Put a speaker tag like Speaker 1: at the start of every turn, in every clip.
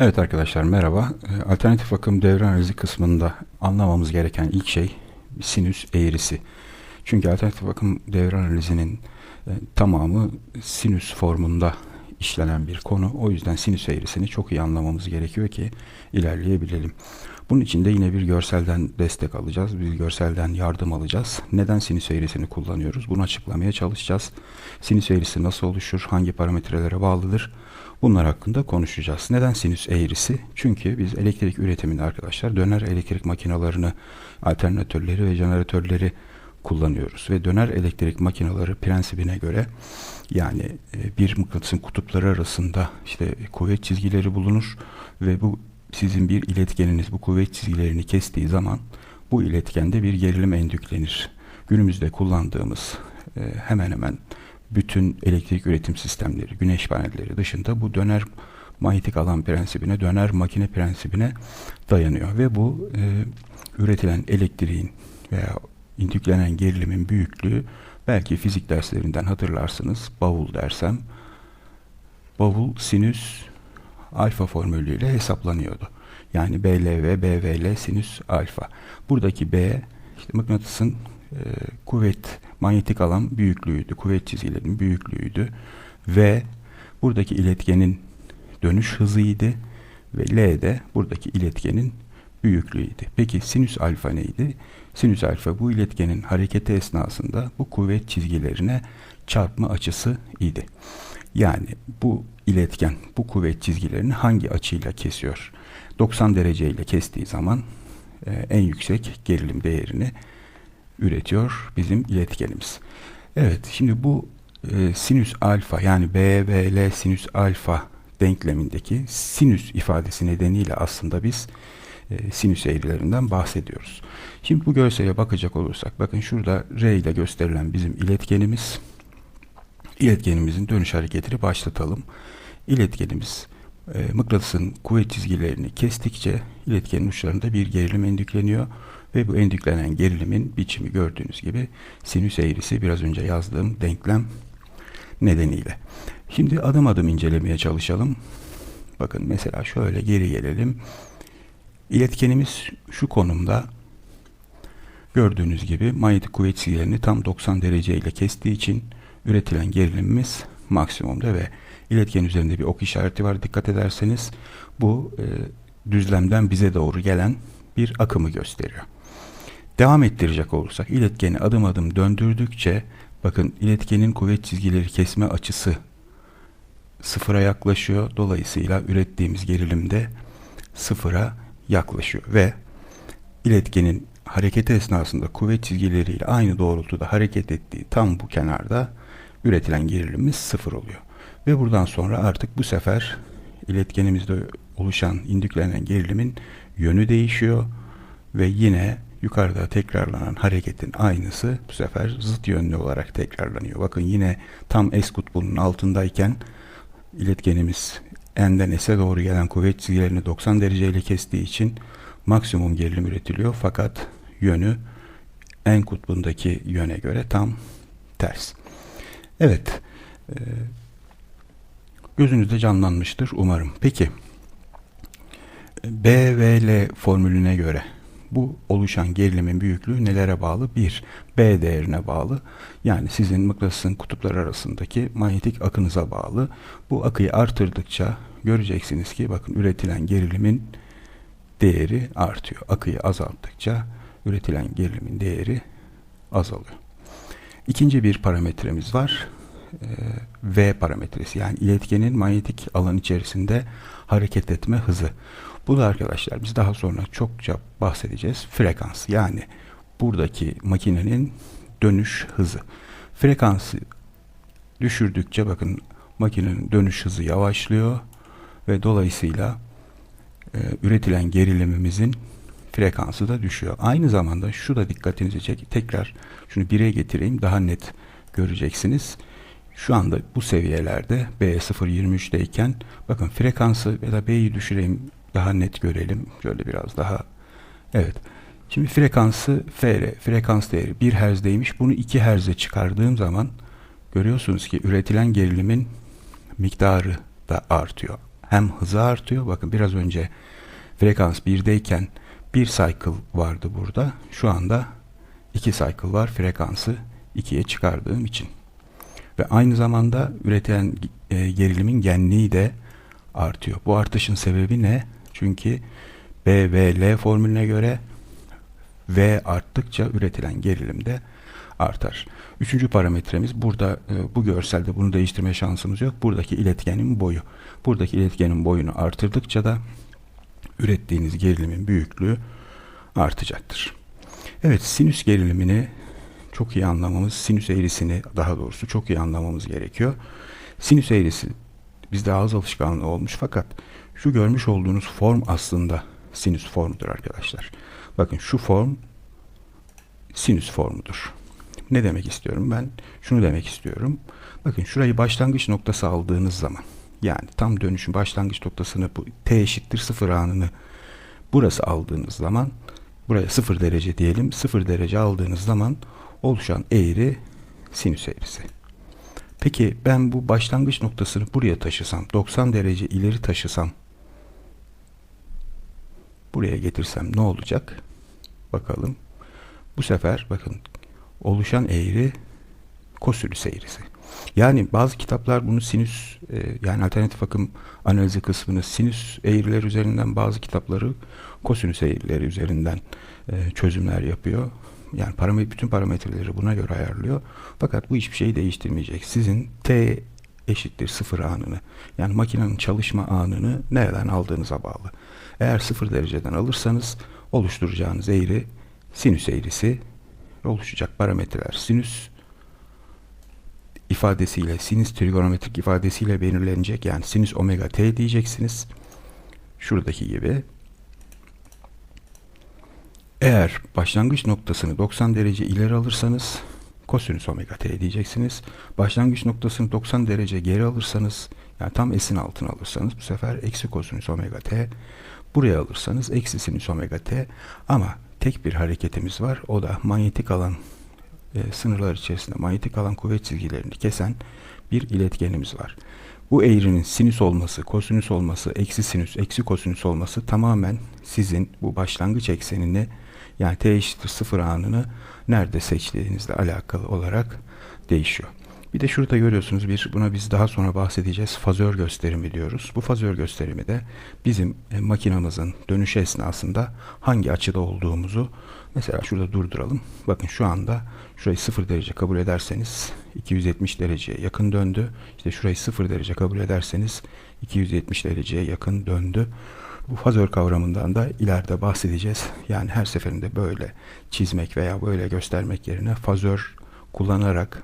Speaker 1: Evet arkadaşlar merhaba. Ee, Alternatif akım devre analizi kısmında anlamamız gereken ilk şey sinüs eğrisi. Çünkü alternatif akım devre analizinin e, tamamı sinüs formunda işlenen bir konu. O yüzden sinüs eğrisini çok iyi anlamamız gerekiyor ki ilerleyebilelim. Bunun için de yine bir görselden destek alacağız. Bir görselden yardım alacağız. Neden sinüs eğrisini kullanıyoruz? Bunu açıklamaya çalışacağız. Sinüs eğrisi nasıl oluşur? Hangi parametrelere bağlıdır? Bunlar hakkında konuşacağız. Neden sinüs eğrisi? Çünkü biz elektrik üretiminde arkadaşlar döner elektrik makinalarını, alternatörleri ve jeneratörleri kullanıyoruz. Ve döner elektrik makinaları prensibine göre yani e, bir mıknatısın kutupları arasında işte kuvvet çizgileri bulunur ve bu sizin bir iletkeniniz bu kuvvet çizgilerini kestiği zaman bu iletkende bir gerilim endüklenir. Günümüzde kullandığımız e, hemen hemen bütün elektrik üretim sistemleri, güneş panelleri dışında bu döner manyetik alan prensibine, döner makine prensibine dayanıyor ve bu e, üretilen elektriğin veya indüklenen gerilimin büyüklüğü belki fizik derslerinden hatırlarsınız. Bavul dersem bavul sinüs alfa formülüyle hesaplanıyordu. Yani BLV, BVL sinüs alfa. Buradaki B işte mıknatısın e, kuvvet manyetik alan büyüklüğüydü. Kuvvet çizgilerinin büyüklüğüydü. V buradaki iletkenin dönüş hızıydı ve L de buradaki iletkenin büyüklüğüydü. Peki sinüs alfa neydi? Sinüs alfa bu iletkenin hareketi esnasında bu kuvvet çizgilerine çarpma açısı idi. Yani bu iletken bu kuvvet çizgilerini hangi açıyla kesiyor? 90 derece ile kestiği zaman e, en yüksek gerilim değerini üretiyor bizim iletkenimiz. Evet şimdi bu e, sinüs alfa yani B sinüs alfa denklemindeki sinüs ifadesi nedeniyle aslında biz e, sinüs eğrilerinden bahsediyoruz. Şimdi bu görsele bakacak olursak bakın şurada R ile gösterilen bizim iletkenimiz iletkenimizin dönüş hareketini başlatalım. İletkenimiz e, mıknatısın kuvvet çizgilerini kestikçe iletkenin uçlarında bir gerilim endükleniyor ve bu endüklenen gerilimin biçimi gördüğünüz gibi sinüs eğrisi biraz önce yazdığım denklem nedeniyle. Şimdi adım adım incelemeye çalışalım. Bakın mesela şöyle geri gelelim. İletkenimiz şu konumda gördüğünüz gibi manyetik kuvvet çizgilerini tam 90 derece ile kestiği için üretilen gerilimimiz maksimumda ve iletken üzerinde bir ok işareti var dikkat ederseniz bu e, düzlemden bize doğru gelen bir akımı gösteriyor. Devam ettirecek olursak iletkeni adım adım döndürdükçe bakın iletkenin kuvvet çizgileri kesme açısı sıfıra yaklaşıyor. Dolayısıyla ürettiğimiz gerilim de sıfıra yaklaşıyor ve iletkenin hareketi esnasında kuvvet çizgileriyle aynı doğrultuda hareket ettiği tam bu kenarda üretilen gerilimimiz sıfır oluyor. Ve buradan sonra artık bu sefer iletkenimizde oluşan indüklenen gerilimin yönü değişiyor ve yine yukarıda tekrarlanan hareketin aynısı bu sefer zıt yönlü olarak tekrarlanıyor. Bakın yine tam S kutbunun altındayken iletkenimiz N'den S'e doğru gelen kuvvet çizgilerini 90 dereceyle kestiği için maksimum gerilim üretiliyor. Fakat yönü N kutbundaki yöne göre tam ters. Evet. E, gözünüzde canlanmıştır umarım. Peki. B ve L formülüne göre bu oluşan gerilimin büyüklüğü nelere bağlı? 1. B değerine bağlı. Yani sizin mıknatısın kutupları arasındaki manyetik akınıza bağlı. Bu akıyı artırdıkça göreceksiniz ki bakın üretilen gerilimin değeri artıyor. Akıyı azalttıkça üretilen gerilimin değeri azalıyor. İkinci bir parametremiz var. Ee, v parametresi yani iletkenin manyetik alan içerisinde hareket etme hızı. Bu da arkadaşlar biz daha sonra çokça bahsedeceğiz. Frekans yani buradaki makinenin dönüş hızı. Frekansı düşürdükçe bakın makinenin dönüş hızı yavaşlıyor ve dolayısıyla e, üretilen gerilimimizin frekansı da düşüyor. Aynı zamanda şu da dikkatinizi çek. Tekrar şunu 1'e getireyim daha net göreceksiniz. Şu anda bu seviyelerde B023'deyken bakın frekansı ya da B'yi düşüreyim daha net görelim. Şöyle biraz daha. Evet. Şimdi frekansı FR, frekans değeri 1 Hz'deymiş. Bunu 2 Hz'e çıkardığım zaman görüyorsunuz ki üretilen gerilimin miktarı da artıyor. hem hızı artıyor. Bakın biraz önce frekans 1'deyken bir cycle vardı burada. Şu anda 2 cycle var frekansı 2'ye çıkardığım için. Ve aynı zamanda üretilen e, gerilimin genliği de artıyor. Bu artışın sebebi ne? Çünkü B ve formülüne göre V arttıkça üretilen gerilim de artar. Üçüncü parametremiz burada e, bu görselde bunu değiştirme şansımız yok. Buradaki iletkenin boyu. Buradaki iletkenin boyunu artırdıkça da ürettiğiniz gerilimin büyüklüğü artacaktır. Evet sinüs gerilimini çok iyi anlamamız, sinüs eğrisini daha doğrusu çok iyi anlamamız gerekiyor. Sinüs eğrisi bizde ağız alışkanlığı olmuş fakat şu görmüş olduğunuz form aslında sinüs formudur arkadaşlar. Bakın şu form sinüs formudur. Ne demek istiyorum? Ben şunu demek istiyorum. Bakın şurayı başlangıç noktası aldığınız zaman yani tam dönüşün başlangıç noktasını bu t eşittir sıfır anını burası aldığınız zaman buraya sıfır derece diyelim. Sıfır derece aldığınız zaman oluşan eğri sinüs eğrisi. Peki ben bu başlangıç noktasını buraya taşısam, 90 derece ileri taşısam, buraya getirsem ne olacak? Bakalım. Bu sefer bakın oluşan eğri kosinüs eğrisi. Yani bazı kitaplar bunu sinüs e, yani alternatif akım analizi kısmını sinüs eğriler üzerinden bazı kitapları kosinüs eğrileri üzerinden e, çözümler yapıyor. Yani paramet bütün parametreleri buna göre ayarlıyor. Fakat bu hiçbir şeyi değiştirmeyecek. Sizin t eşittir sıfır anını yani makinenin çalışma anını nereden aldığınıza bağlı. Eğer sıfır dereceden alırsanız oluşturacağınız eğri sinüs eğrisi oluşacak parametreler sinüs ifadesiyle sinüs trigonometrik ifadesiyle belirlenecek. Yani sinüs omega t diyeceksiniz. Şuradaki gibi. Eğer başlangıç noktasını 90 derece ileri alırsanız kosinüs omega t diyeceksiniz. Başlangıç noktasını 90 derece geri alırsanız yani tam s'in altına alırsanız bu sefer eksi kosinüs omega t. Buraya alırsanız eksi sinüs omega t. Ama tek bir hareketimiz var. O da manyetik alan e, sınırlar içerisinde manyetik alan kuvvet çizgilerini kesen bir iletkenimiz var. Bu eğrinin sinüs olması, kosinüs olması, eksi sinüs, eksi kosinüs olması tamamen sizin bu başlangıç eksenini yani t eşittir sıfır anını nerede seçtiğinizle alakalı olarak değişiyor. Bir de şurada görüyorsunuz bir buna biz daha sonra bahsedeceğiz. Fazör gösterimi diyoruz. Bu fazör gösterimi de bizim e, makinamızın dönüşü esnasında hangi açıda olduğumuzu mesela şurada durduralım. Bakın şu anda şurayı 0 derece kabul ederseniz 270 dereceye yakın döndü. İşte şurayı 0 derece kabul ederseniz 270 dereceye yakın döndü. Bu fazör kavramından da ileride bahsedeceğiz. Yani her seferinde böyle çizmek veya böyle göstermek yerine fazör kullanarak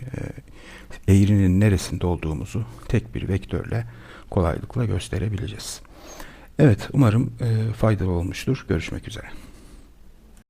Speaker 1: e, eğrinin neresinde olduğumuzu tek bir vektörle kolaylıkla gösterebileceğiz. Evet umarım e, faydalı olmuştur. Görüşmek üzere.